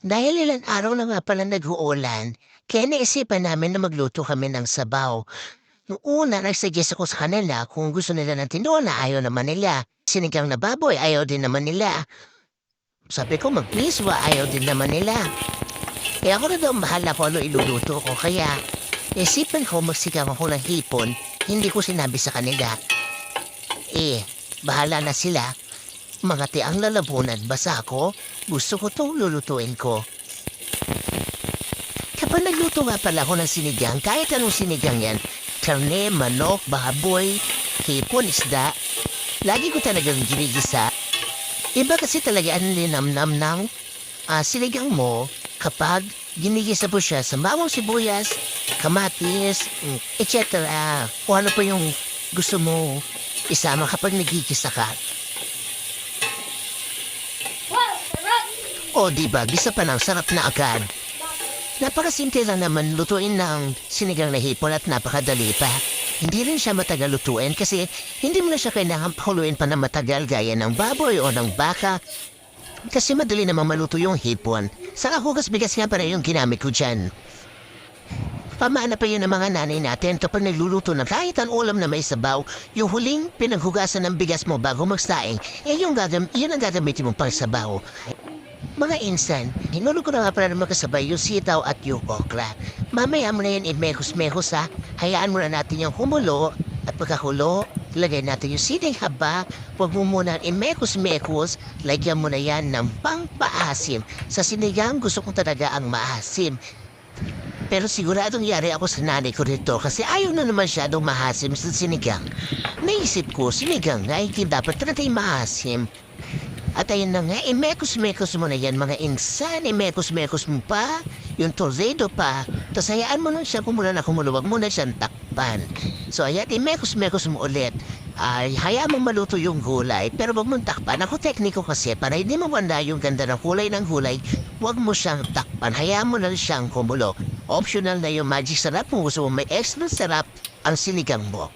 Dahil ilang araw na nga pala nag-uulan, kaya naisipan namin na magluto kami ng sabaw. Noong una, nag-suggest ako sa kanila kung gusto nila ng tinola, ayaw naman nila. Sinigang na baboy, ayaw din naman nila. Sabi ko, mag-miswa, ayaw din naman nila. Eh ako na daw bahala kung ano iluluto ko, kaya isipan ko magsigang ako ng hipon, hindi ko sinabi sa kanila. Eh, bahala na sila. Mga tiang lalabunan, basa ako. Gusto ko itong lulutuin ko. Kapag nagluto nga pala ako ng sinigang, kahit anong sinigang yan, karne, manok, baboy, hipon, isda, lagi ko talagang ginigisa. Iba kasi talaga ang linamnam ng ah, sinigang mo kapag ginigisa mo siya sa bawang sibuyas, kamatis, mm, etc. Kung ano pa yung gusto mo isama kapag nagigisa ka. O di ba, gisa pa ng sarap na agad. Napakasimple lang naman lutuin ng sinigang na hipon at napakadali pa. Hindi rin siya matagal lutuin kasi hindi mo na siya kailangan pakuluin pa na matagal gaya ng baboy o ng baka. Kasi madali naman maluto yung hipon. Saka hugas bigas nga pala yung ginamit ko dyan. Pamana pa yun ng mga nanay natin kapag nagluluto ng kahit ang ulam na may sabaw, yung huling pinaghugasan ng bigas mo bago magsaing, eh yung gagam yun ang gagamitin mo pang sabaw. Mga insan, hinulog ko na nga pala naman kasabay yung sitaw at yung okra. Mamaya mo na yan inmehos-mehos ha. Hayaan mo na natin yung humulo at pagkahulo, lagay natin yung sining haba. Huwag mo muna inmehos-mehos, lagyan mo na yan ng pangpaasim. Sa sinigang gusto ko talaga ang maasim. Pero siguradong yari ako sa nanay ko rito kasi ayaw na naman siya daw mahasim sa sinigang. Naisip ko, sinigang nga, hindi dapat yung mahasim. At ayun na nga, imekos-mekos mo na yan mga insan, imekos-mekos mo pa, yung tornado pa, tapos hayaan mo lang siya kumulan na kumuluwag mo na siyang takpan. So ayan, imekos-mekos mo ulit. Ay, hayaan mo maluto yung gulay, pero wag mong takpan. Ako tekniko kasi, para hindi mawala yung ganda ng kulay ng gulay, wag mo siyang takpan. Hayaan mo lang siyang kumulo. Optional na yung magic sarap kung gusto mo may extra sarap ang sinigang mo.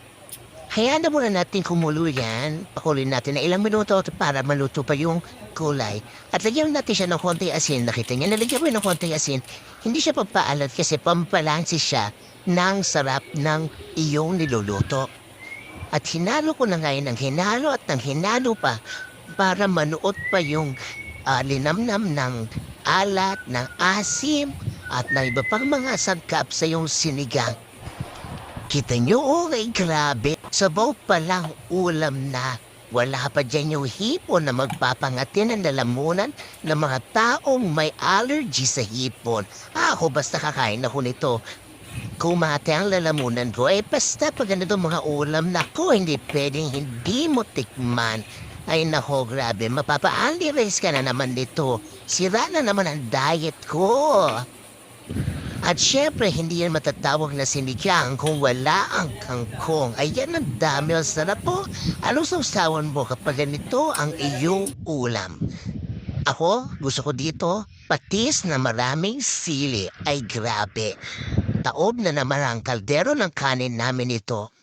Hayaan na muna natin kumulo yan. Pakulin natin na ilang minuto para maluto pa yung kulay. At lagyan natin siya ng konti asin. Nakita niya, nalagyan mo ng konti asin. Hindi siya papaalat kasi pampalansi siya ng sarap ng iyong niluluto. At hinalo ko na ngayon ng hinalo at ng hinalo pa para manuot pa yung ah, linamnam ng alat, ng asim, at na iba pang mga sangkap sa yung sinigang. Kita nyo, okay, grabe. Sabaw pa lang ulam na. Wala pa dyan yung hipon na magpapangati ng lalamunan ng mga taong may allergy sa hipon. Ako basta kakain ako nito. Kumate ang lalamunan ko, eh basta pag ganito mga ulam na ko, hindi pwedeng hindi mo tikman. Ay nako, grabe, mapapa-anti race ka na naman dito. Sira na naman ang diet ko. At syempre, hindi yan matatawag na sinigang kung wala ang kangkong. Ayan ang dami ang sarap po. Anong sausawan mo kapag ganito ang iyong ulam? Ako, gusto ko dito, patis na maraming sili. Ay grabe. Taob na naman ang kaldero ng kanin namin ito.